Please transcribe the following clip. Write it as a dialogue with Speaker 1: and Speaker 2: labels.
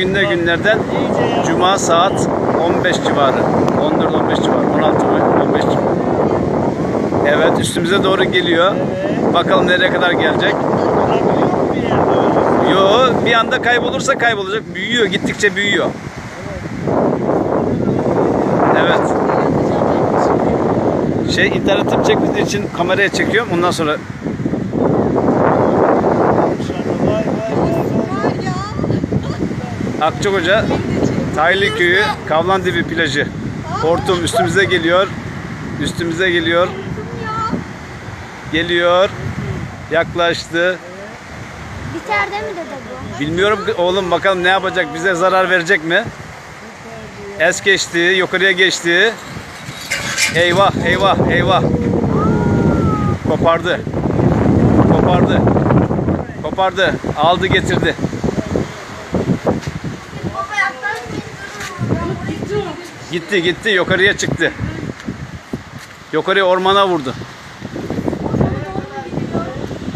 Speaker 1: Bugün ne günlerden? Cuma saat 15 civarı. 14-15 civarı. 16 ve 15 civarı. Evet üstümüze doğru geliyor. Bakalım nereye kadar gelecek. Yo bir anda kaybolursa kaybolacak. Büyüyor gittikçe büyüyor. Evet. Şey internetim çekmediği için kameraya çekiyorum. Ondan sonra Akçakoca Taylı Köyü Kavlandibi plajı. Hortum üstümüze geliyor. Üstümüze geliyor. Geliyor. Yaklaştı.
Speaker 2: Değil mi dede bu?
Speaker 1: Bilmiyorum ki oğlum bakalım ne yapacak? Bize zarar verecek mi? Es geçti, yukarıya geçti. Eyvah, eyvah, eyvah. Kopardı. Kopardı. Kopardı. Aldı getirdi. Gitti gitti yukarıya çıktı. Yukarıya ormana vurdu.